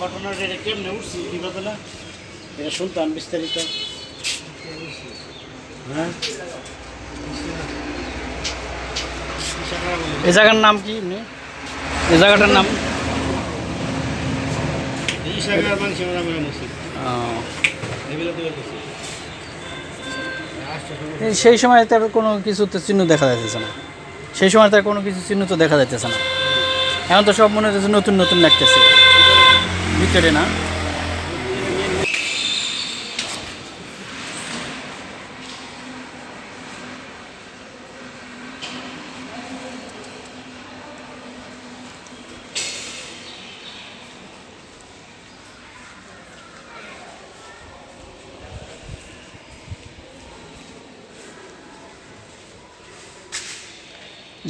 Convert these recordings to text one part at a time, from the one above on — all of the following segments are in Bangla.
ঘটনাটা এটা কেমনে উঠছি? বিপদে এটা শুনতাম বিস্তারিত। হ্যাঁ? এই জায়গার নাম কি এমনি? এই জায়গাটার নাম? সেই সময় তার কোনো কিছু তো চিহ্ন দেখা যাইতেছে না। সেই সময় তার কোনো কিছু চিহ্ন তো দেখা যাইতেছে না। এখন তো সব মনে হচ্ছে নতুন নতুন লাগতেছে। ভিতরে না।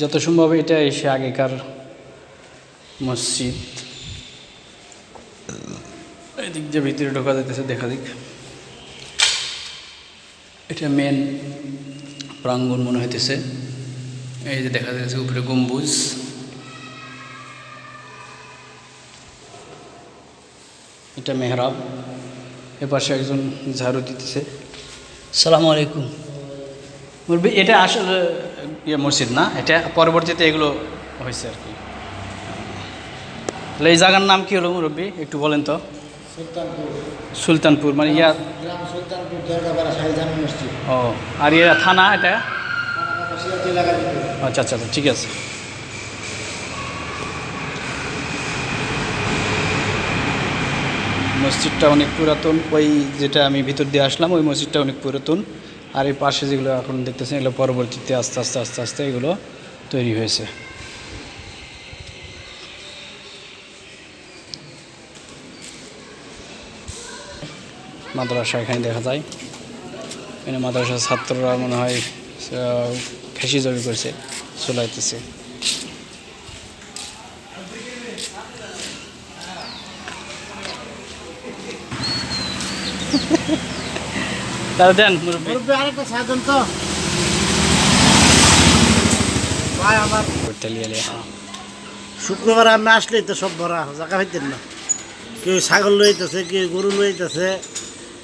যত সম্ভব এটা এসে আগেকার মসজিদ। এদিক দিয়ে ভিতরে ঢোকা যাইতেছে, দেখা দিক। এটা মেন প্রাঙ্গণ মনে হইতেছে। এই যে দেখা যাচ্ছে উপরে গম্বুজ। এটা মেহরাব। এপাশে একজন ঝাড়ু দিতেছে। সালাম আলাইকুম। মুরব্বী, এটা আসলে ইয়ে মসজিদ না? এটা পরবর্তীতে এগুলো হয়েছে আর কি। তাহলে এই জায়গার নাম কি হলো মুরব্বী? একটু বলেন তো। সুলতানপুর। মানে ইয়া ও আর ইয়া থানা এটা? আচ্ছা আচ্ছা আচ্ছা, ঠিক আছে। মসজিদটা অনেক পুরাতন ওই যেটা আমি ভিতর দিয়ে আসলাম ওই মসজিদটা অনেক পুরাতন। আর এই পাশে যেগুলো এখন দেখতেছেন এগুলো পরবর্তীতে আস্তে আস্তে আস্তে আস্তে এগুলো তৈরি হয়েছে। মাদ্রাসা এখানে দেখা যায়। এখানে মাদ্রাসার ছাত্ররা মনে হয় খেসি জমি করছে চলাইতেছে তারা দেন শুক্রবার আমি আসলেই তো সব ভরা জায়গা হইতেন না। কেউ ছাগল লইতেছে কেউ গরু লইতেছে।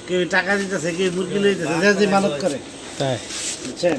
কেউ টাকা দিতেছে কেউ মুরগি লইতেছে যে মানত করে। তাই। বুঝছেন?